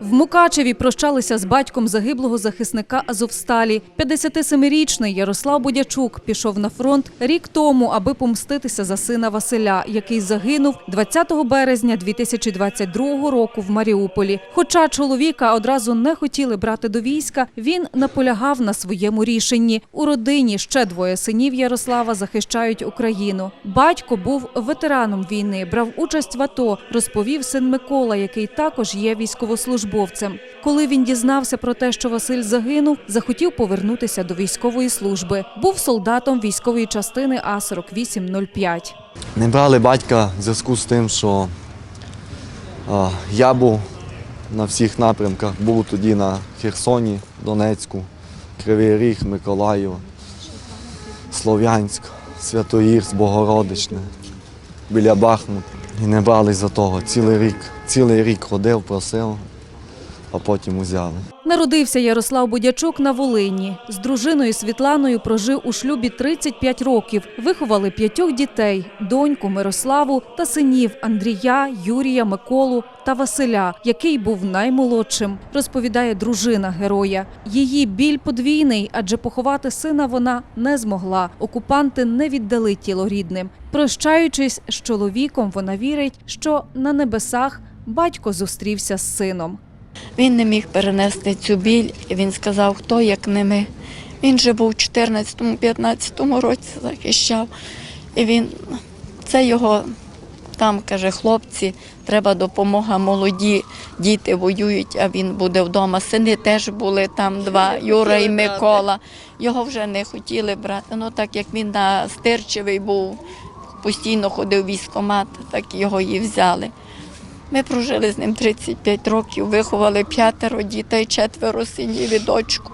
В Мукачеві прощалися з батьком загиблого захисника Азовсталі. 57-річний Ярослав Будячук пішов на фронт рік тому, аби помститися за сина Василя, який загинув 20 березня 2022 року в Маріуполі. Хоча чоловіка одразу не хотіли брати до війська, він наполягав на своєму рішенні. У родині ще двоє синів Ярослава захищають Україну. Батько був ветераном війни, брав участь в АТО, розповів син Микола, який також є військовослужбовцем. Коли він дізнався про те, що Василь загинув, захотів повернутися до військової служби. Був солдатом військової частини А 4805 Не брали батька в зв'язку з тим, що а, я був на всіх напрямках, був тоді на Херсоні, Донецьку, Кривий Ріг, Миколаїв, Слов'янськ, Святоїрськ, Богородичне, біля Бахмута. І не брали за того. Цілий рік, цілий рік ходив, просив, а потім узяли. Народився Ярослав Будячук на Волині. З дружиною Світланою прожив у шлюбі 35 років. Виховали п'ятьох дітей: доньку Мирославу та синів Андрія, Юрія, Миколу та Василя, який був наймолодшим, розповідає дружина героя. Її біль подвійний, адже поховати сина вона не змогла. Окупанти не віддали тіло рідним. Прощаючись з чоловіком, вона вірить, що на небесах батько зустрівся з сином. Він не міг перенести цю біль, він сказав, хто як не ми. Він же був у 14-15 році захищав. І він, це його там каже, хлопці, треба допомога, молоді діти воюють, а він буде вдома. Сини теж були там два, Юра і Микола. Його вже не хотіли брати. Ну так як він на Стирчевий був, постійно ходив в військкомат, так його і взяли. Ми прожили з ним 35 років, виховали п'ятеро дітей, четверо синів і дочку,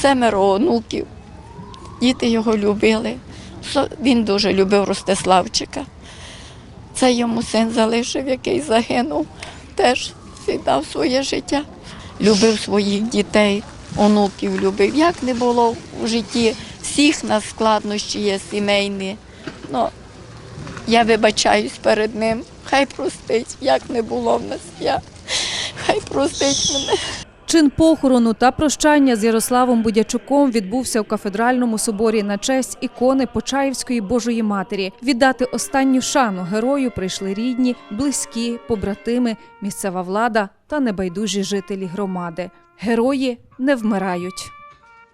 семеро онуків. Діти його любили. Він дуже любив Ростиславчика. Це йому син залишив, який загинув, теж віддав своє життя. Любив своїх дітей, онуків любив. Як не було в житті, всіх нас складнощі є сімейні. Ну, я вибачаюсь перед ним. Хай простить, як не було в нас. Я. Хай простить мене. Чин похорону та прощання з Ярославом Будячуком відбувся у кафедральному соборі на честь ікони Почаївської Божої Матері. Віддати останню шану герою прийшли рідні, близькі, побратими, місцева влада та небайдужі жителі громади. Герої не вмирають.